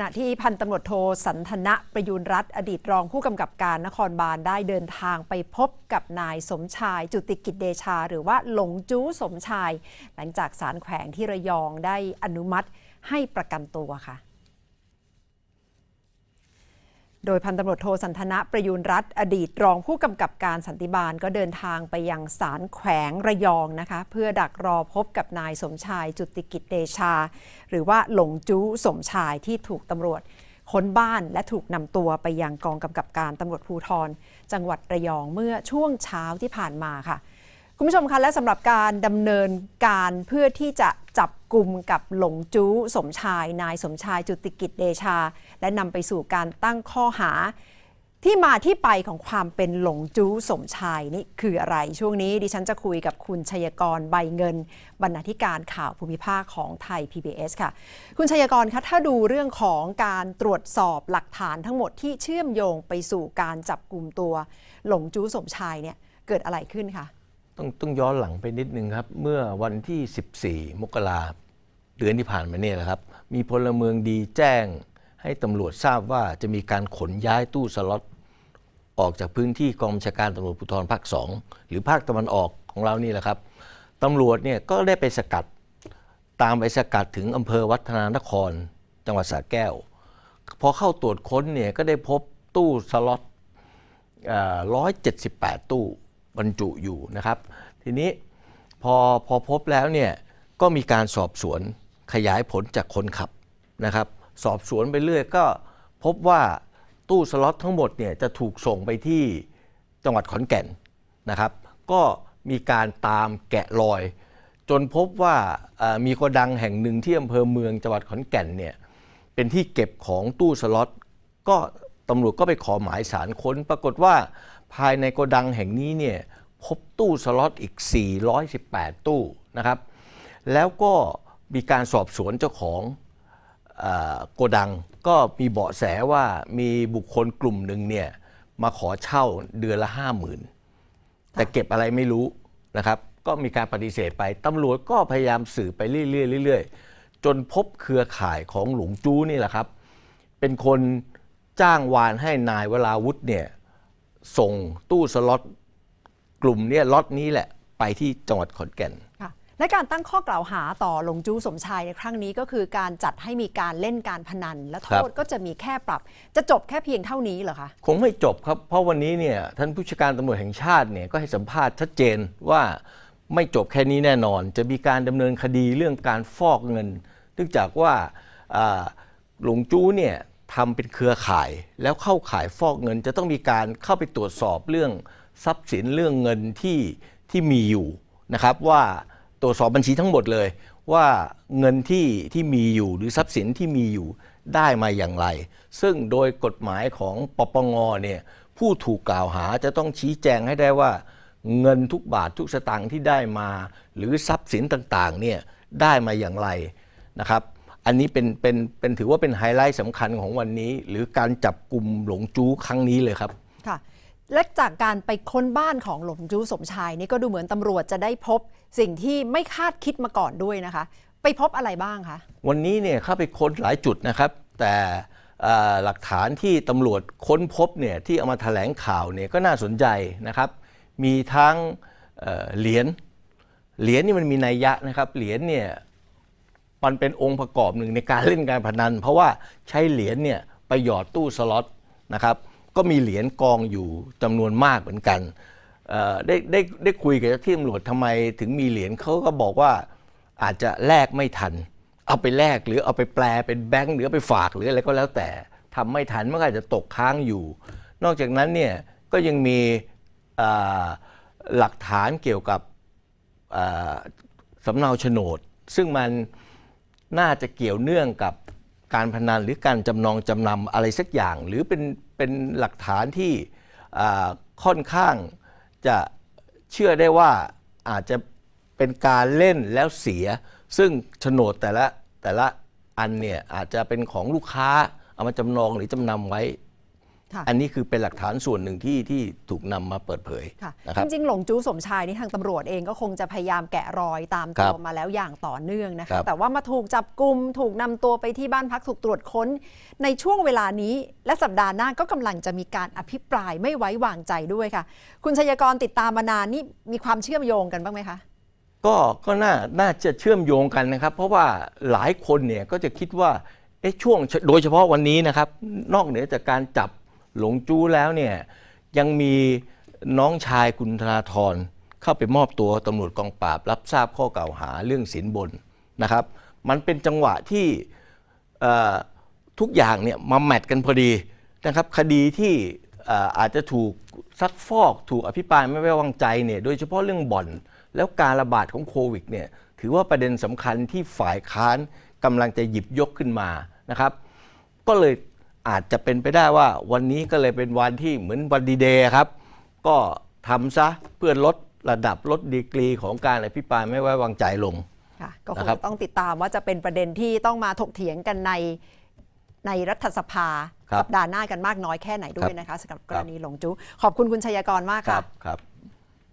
ณะที่พันตำรวจโทสันทนะประยูรรัตน์อดีตรองผู้กำกับการนครบาลได้เดินทางไปพบกับนายสมชายจุติกิจเดชา หรือว่าหลงจู้สมชาย หลังจากสารแขวงที่ระยองได้อนุมัติให้ประกันตัวค่ะ โดยพันตำรวจโทสันทนะประยูรรัตน์อดีตรองผู้กำกับการสันติบาลก็เดินทางไปยังศาลแขวงระยองนะคะ เพื่อดักรอพบกับนายสมชายจุติกิจเดชา หรือว่าหลงจู้สมชายที่ถูกตำรวจค้นบ้านและถูกนำตัวไปยังกองกำกับการตำรวจภูธรจังหวัดระยองเมื่อช่วงเช้าที่ผ่านมาค่ะ คุณผู้ชมคะและสำหรับการดำเนินการเพื่อที่จะจับกลุ่มกับหลงจู้สมชาย นายสมชายจุติกิจเดชา และนำไปสู่การตั้งข้อหา ที่มาที่ไปของความเป็นหลงจู้สมชายนี่คืออะไร ช่วงนี้ดิฉันจะคุยกับคุณชัยกรใบเงิน บรรณาธิการข่าวภูมิภาคของไทย PBS ค่ะ คุณชัยกรคะถ้าดูเรื่องของการตรวจสอบหลักฐานทั้งหมดที่เชื่อมโยงไปสู่การจับกลุ่มตัว หลงจู้สมชายเนี่ยเกิดอะไรขึ้นคะ ต้องต้องย้อนหลังไปนิดนึงครับ เมื่อวันที่ 14 มกราเดือนที่ผ่านมาเนี่ยนะครับ มีพลเมืองดีแจ้งให้ตำรวจทราบว่าจะมีการขนย้ายตู้สล็อตออกจากพื้นที่กองบัญชาการตำรวจภูธรภาคสองหรือภาคตะวันออกของเรานี่แหละครับตำรวจเนี่ยก็ได้ไปสกัดตามไปสกัดถึงอำเภอวัฒนานคร จังหวัดสระแก้ว พอเข้าตรวจค้นเนี่ยก็ได้พบตู้สล็อตร้อยเจ็ดสิบแปดตู้ บรรจุอยู่นะครับ ทีนี้พอพอพบแล้วเนี่ยก็มีการสอบสวนขยายผลจากคนขับนะครับ สอบสวนไปเรื่อยก็พบว่าตู้สล็อตทั้งหมดเนี่ยจะถูกส่งไปที่จังหวัดขอนแก่นนะครับ ก็มีการตามแกะรอย จนพบว่ามีโกดังแห่งหนึ่งที่อำเภอเมืองจังหวัดขอนแก่นเนี่ยเป็นที่เก็บของตู้สล็อตก็ตำรวจก็ไปขอหมายสารค้น ปรากฏว่า ภายในโกดังแห่งนี้เนี่ยพบตู้สล็อตอีก 418 ตู้นะครับ แล้วก็มีการสอบสวนเจ้าของอโกดังก็มีเบาะแสว่ามีบุคคลกลุ่มหนึ่งเนี่ยมาขอเช่าเดือนละ50,000แต่เก็บอะไรไม่รู้นะครับ ก็มีการปฏิเสธไปตำรวจก็พยายามสืบไปเรื่อยๆจนพบเครือข่ายของหลวงจู้นี่แหละครับ เป็นคนจ้างวานให้นายวราวุธเนี่ย ส่งตู้สล็อตกลุ่มเนี่ยล็อตนี้แหละไปที่จังหวัดขอนแก่นค่ะและการตั้งข้อกล่าวหาต่อหลงจู้สมชายในครั้งนี้ก็คือการจัดให้มีการเล่นการพนัน และโทครับษก็จะมีแค่ปรับ จะจบแค่เพียงเท่านี้เหรอคะ คงไม่จบครับ เพราะวันนี้เนี่ยท่านผู้ชาการตำรวจแห่งชาติเนี่ยก็ให้สัมภาษณ์ชัดเจนว่าไม่จบแค่นี้แน่นอน จะมีการดำเนินคดีเรื่องการฟอกเงิน เนื่องจากว่าอ่าหลงจู้เนี่ย ทำเป็นเครือข่าย แล้วเข้าข่ายฟอกเงิน จะต้องมีการเข้าไปตรวจสอบเรื่องทรัพย์สินเรื่องเงินที่ที่มีอยู่นะครับ ว่าตรวจสอบบัญชีทั้งหมดเลย ว่าเงินที่ที่มีอยู่หรือทรัพย์สินที่มีอยู่ได้มาอย่างไร ซึ่งโดยกฎหมายของปปงเนี่ยผู้ถูกกล่าวหาจะต้องชี้แจงให้ได้ว่า เงินทุกบาททุกสตางค์ที่ได้มา หรือทรัพย์สินต่างๆเนี่ยได้มาอย่างไรนะครับ อันนี้เป็นเป็นเป็นถือว่าเป็นไฮไลท์สำคัญของวันนี้ หรือการจับกลุ่มหลงจู้ครั้งนี้เลยครับ ค่ะ และจากการไปค้นบ้านของหลงจู้สมชายนี่ก็ดูเหมือนตำรวจจะได้พบสิ่งที่ไม่คาดคิดมาก่อนด้วยนะคะ ไปพบอะไรบ้างคะ วันนี้เนี่ยเข้าไปค้นหลายจุดนะครับ แต่เอ่อหลักฐานที่ตำรวจค้นพบเนี่ยที่เอามาแถลงข่าวเนี่ยก็น่าสนใจนะครับ มีทั้งเอ่อเหรียญเหรียญนี่มันมีนัยยะนะครับเหรียญเนี่ย มันเป็นองค์ประกอบหนึ่งในการเล่นการพนัน เพราะว่าใช้เหรียญเนี่ยไปหยอดตู้สล็อตนะครับ ก็มีเหรียญกองอยู่จำนวนมากเหมือนกันได้ได้ได้คุยกับเจ้าที่ตำรวจทำไมถึงมีเหรียญเขาก็บอกว่าอาจจะแลกไม่ทัน เอาไปแลกหรือเอาไปแปลเป็นแบงค์หรือไปฝากหรืออะไรก็แล้วแต่ทำไม่ทันมันก็อาจจะตกค้างอยู่ นอกจากนั้นเนี่ยก็ยังมีหลักฐานเกี่ยวกับสำเนาโฉนด ซึ่งมัน น่าจะเกี่ยวเนื่องกับการพนันหรือการจำนองจำนำอะไรสักอย่าง หรือเป็นเป็นหลักฐานที่ค่อนข้างจะเชื่อได้ว่าอาจจะเป็นการเล่นแล้วเสีย ซึ่งโฉนดแต่ละแต่ละอันเนี่ยอาจจะเป็นของลูกค้าเอามาจำนองหรือจำนำไว้ อันนี้คือเป็นหลักฐานส่วนหนึ่งที่ที่ถูกนำมาเปิดเผยค่ะนะครับจริงๆหลงจู้สมชายนี่ทางตำรวจเองก็คงจะพยายามแกะรอยตามครัตัวบมาแล้วอย่างต่อเนื่องนะครัคะบแต่ว่ามาถูกจับกลุ่มถูกนำตัวไปที่บ้านพักถูกตรวจค้น ในช่วงเวลานี้ และสัปดาห์หน้าก็กำลังจะมีการอภิปรายไม่ไว้วางใจด้วยค่ะ คุณชัยกรติดตามมานานนี่มีความเชื่อมโยงกันบ้างไหมคะก็ก็น่าน่าจะเชื่อมโยงกันนะครับ เพราะว่าหลายคนเนี่ยก็จะคิดว่าเอ๊ะช่วงโดยเฉพาะวันนี้นะครับ นอกเหนือจากการจับ หลงจู้แล้วเนี่ยยังมีน้องชายคุณธนาธรเข้าไปมอบตัวตำรวจกองปราบ รับทราบข้อกล่าวหาเรื่องสินบนนะครับ มันเป็นจังหวะที่ทุกอย่างเนี่ยมาแมทกันพอดีนะครับคดีที่เอ่ออาจจะถูกซักฟอกถูกอภิปรายไม่ไว้วางใจเนี่ยโดยเฉพาะเรื่องบ่อน แล้วการระบาดของโควิดเนี่ยถือว่าประเด็นสำคัญที่ฝ่ายค้านกำลังจะหยิบยกขึ้นมานะครับ ก็เลย อาจจะเป็นไปได้ว่าวันนี้ก็เลยเป็นวันที่เหมือนวันดีเดย์ครับ ก็ทำซะเพื่อลดระดับลดดีกรีของการอภิปรายไม่ไว้วางใจลง ค่ะก็คงนะครับ ต้องติดตามว่าจะเป็นประเด็นที่ต้องมาถกเถียงกันในในรัฐสภาครับสัปดาห์หน้ากันมากน้อยแค่ไหนด้วยครับนะคะสำหรับกครัรบณีหลงจู้ขอบคุณคุณชัยกรมากคค่ะรับครับ